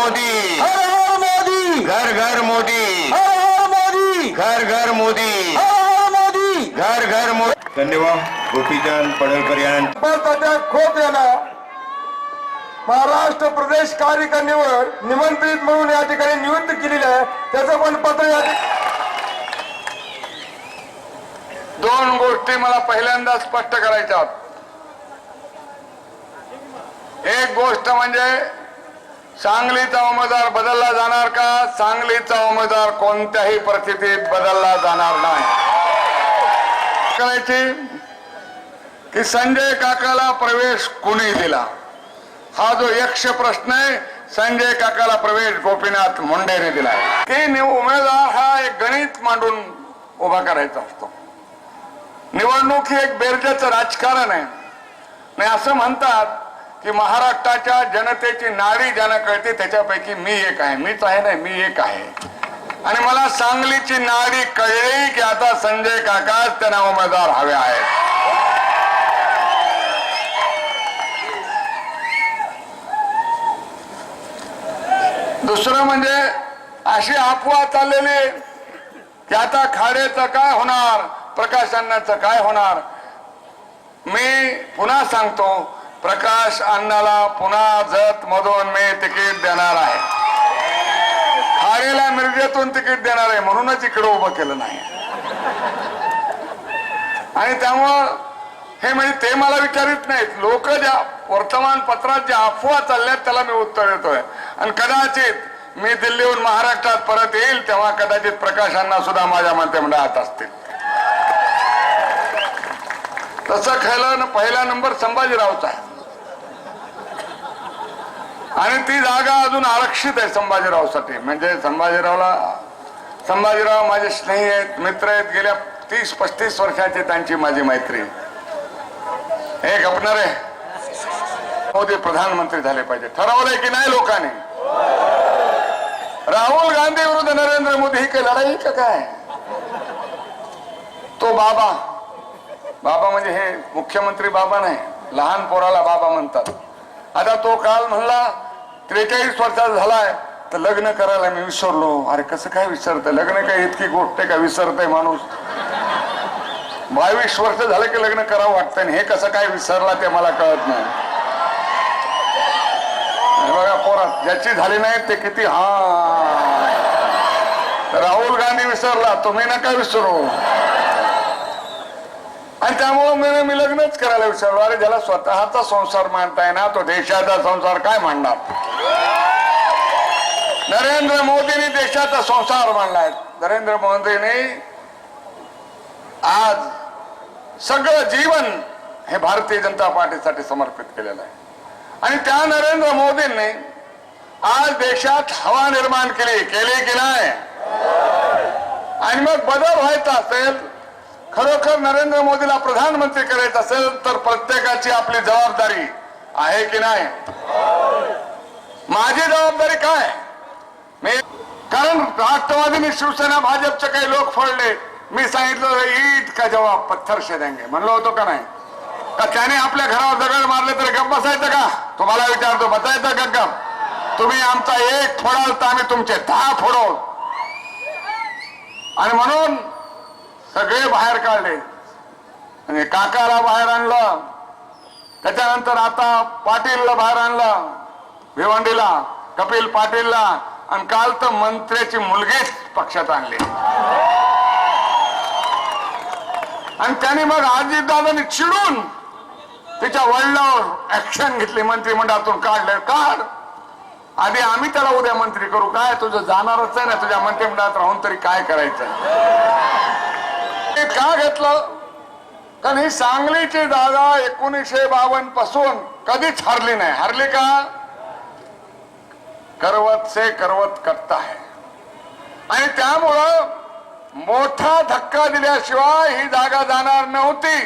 मोदी। हर हर मोदी। घर घर मोदी। हर हर मोदी। घर घर मोदी। हर हर मोदी। घर घर मोदी। धन्यवाद गोपीचंद पडळकर यांना खोत याला महाराष्ट्र प्रदेश कार्यकारिणीवर निमंत्रित म्हणून या ठिकाणी नियुक्त केलेलं आहे. त्याचं पण पत्र या ठिकाणी दोन गोष्टी मला पहिल्यांदा स्पष्ट करायच्या आहेत. एक गोष्ट म्हणजे सांगलीचा उमेदवार बदलला जाणार का? सांगलीचा उमेदवार कोणत्याही परिस्थितीत बदलला जाणार नाही. करायची की संजय काकाला प्रवेश कुणी दिला? हा जो यक्ष प्रश्न आहे संजय काकाला प्रवेश गोपीनाथ मुंडेने दिला की उमेदवार हा एक गणित मांडून उभा करायचा असतो. निवडणूक ही एक बेरजेचं राजकारण आहे. आणि असं म्हणतात की महाराष्ट्राच्या जनतेची नाडी ज्यांना कळते त्याच्यापैकी मी एक आहे. मीच आहे नाही मी एक आहे. आणि मला सांगलीची नाडी कळली की आता संजय काकाच त्यांना उमेदवार हवे आहेत. दुसरं म्हणजे अशी अफवा चाललेली की आता खाडेचं काय होणार प्रकाश अण्णाचं काय होणार? मी पुन्हा सांगतो प्रकाश अण्णाला पुन्हा जत मधून मी तिकीट देणार आहे. हारेला मिरजेतून तिकीट देणार आहे म्हणूनच इकडे उभं केलं नाही. आणि त्यामुळं हे म्हणजे ते मला विचारित नाहीत. लोक ज्या वर्तमानपत्रात ज्या अफवा चालल्यात त्याला मी उत्तर देतोय. आणि कदाचित मी दिल्लीहून महाराष्ट्रात परत येईल तेव्हा कदाचित प्रकाशांना सुद्धा माझ्या मंत्रिमंडळात असतील. तसं खेळलं पहिला नंबर संभाजीरावचा आहे. आणि ती जागा अजून आरक्षित आहे संभाजीरावसाठी म्हणजे संभाजीरावला संभाजीराव माझे स्नेही आहेत मित्र आहेत गेल्या तीस पस्तीस वर्षाची त्यांची माझी मैत्री. हे गपणार आहे. मोदी प्रधानमंत्री झाले पाहिजे. ठरवलंय की नाही लोकांनी? राहुल गांधी विरुद्ध नरेंद्र मोदी ही काही लढाई का काय? तो बाबा. बाबा म्हणजे हे मुख्यमंत्री बाबा नाही लहान पोराला बाबा म्हणतात. आता तो काल म्हणला त्रेचाळीस वर्षाचा झालाय तर लग्न करायला मी विसरलो. अरे कसं काय विसरतंय? लग्न काय इतकी गोष्ट का? विसरतंय माणूस. बावीस वर्ष झालं की लग्न करावं वाटतं हे कसं काय विसरला ते मला कळत नाही. बघा पोरात ज्याची झाली नाही ते किती हा राहुल गांधी विसरला तुम्ही नका विसरू. आणि त्यामुळं मी मी लग्नच करायला विसरलो अरे ज्याला स्वतःचा संसार मानताय ना तो देशाचा संसार काय मांडणार? नरेंद्र मोदींनी देशाचा संसार मांडलाय नरेंद्र मोदींनी आज सगळं जीवन हे भारतीय जनता पार्टीसाठी समर्पित केलेलं आहे. आणि त्या नरेंद्र मोदींनी आज देशात हवा निर्माण केली केली की नाही? आणि मग बदल व्हायचा असेल खरोखर नरेंद्र मोदीला प्रधानमंत्री करायचं असेल तर प्रत्येकाची आपली जबाबदारी आहे की नाही? माझी जबाबदारी काय? मी कारण राष्ट्रवादीने शिवसेना भाजपचे काही लोक फोडले. मी सांगितलं ईद का जवाब पत्थर से देंगे. म्हणलो होतो का नाही? का त्याने आपल्या घरावर दगड मारले तर गप्प बसायचं का? तुम्हाला विचारतो बसायचं का गप तुम्ही आमचा एक फोडाल तर आम्ही तुमचे दहा फोडो. आणि म्हणून सगळे बाहेर काढले. आणि काकाला बाहेर आणलं. त्याच्यानंतर आता पाटीलला बाहेर आणलं. भिवंडीला कपिल पाटीलला आणि काल तर मंत्र्याची मुलगीच पक्षात आणली. आणि त्यांनी मग अजितदादांनी चिडून तिच्या वडिलावर ऍक्शन घेतली मंत्रिमंडळातून काढलं. काढ. आधी आम्ही त्याला उद्या मंत्री करू. काय तुझं जाणारच आहे ना तुझ्या मंत्रिमंडळात राहून तरी काय करायचं? हे का घेतलं? कारण ही सांगलीची जागा एकोणीसशे बावनपासून कधीच हरली नाही. हरली का? करवत से करवत करता है आणि त्यामुळं मोठा धक्का दिल्याशिवाय ही जागा जाणार नव्हती.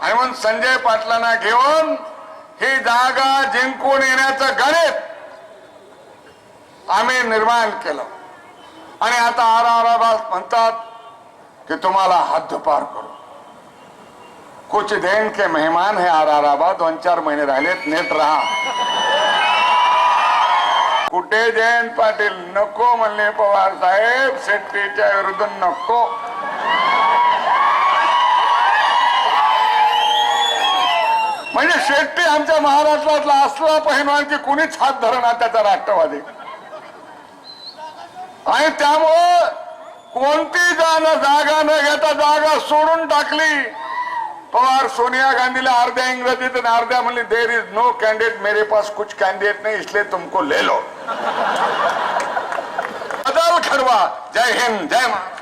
आणि म्हणून संजय पाटलांना घेऊन ही जागा जिंकून येण्याचं गणित आम्ही निर्माण केलं. आणि आता आराराबाद म्हणतात कि तुम्हाला हद्दपार करू. कुछ दिन के मेहमान है आराराबाद दोन चार महिने राहिलेत नेट रहा. कुठे जयंत पाटील नको म्हणले पवार साहेब शेट्टीच्या विरुद्ध नको. म्हणजे शेट्टी आमच्या महाराष्ट्रातला असला पहिलवान की कुणीच हात धरणार त्याचा राष्ट्रवादी. आणि त्यामुळं कोणती जाणं जागा न घेता जागा सोडून टाकली? पवार सोनिया गांधीला अर्ध्या इंग्रजीत आणि अर्ध्या म्हणली देर इज नो कैंडिडेट मेरे पास कुछ कैंडिडेट नहीं इसलिए तुमको ले लो. बदल खड़वा. जय हिंद जय महाराष्ट्र.